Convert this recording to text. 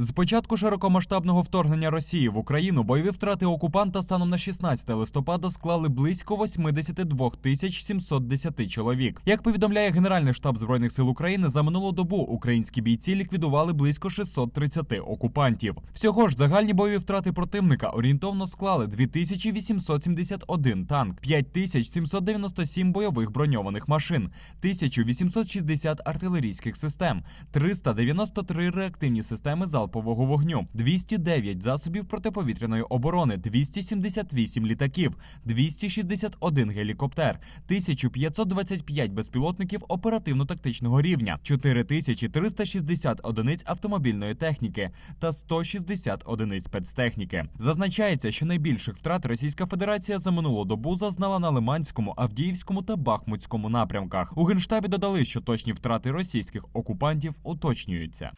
З початку широкомасштабного вторгнення Росії в Україну бойові втрати окупанта станом на 16 листопада склали близько 82 тисяч 710 чоловік. Як повідомляє Генеральний штаб збройних сил України, за минулу добу українські бійці ліквідували близько 630 окупантів. Всього ж загальні бойові втрати противника орієнтовно склали 2871 танк, 5797 бойових броньованих машин, 1860 артилерійських систем, 393 реактивні системи залпового вогню, 209 засобів протиповітряної оборони, 278 літаків, 261 гелікоптер, 1525 безпілотників оперативно-тактичного рівня, 4360 одиниць автомобільної техніки та 160 одиниць спецтехніки. Зазначається, що найбільших втрат Російська Федерація за минулу добу зазнала на Лиманському, Авдіївському та Бахмутському напрямках. У генштабі додали, що точні втрати російських окупантів уточнюються.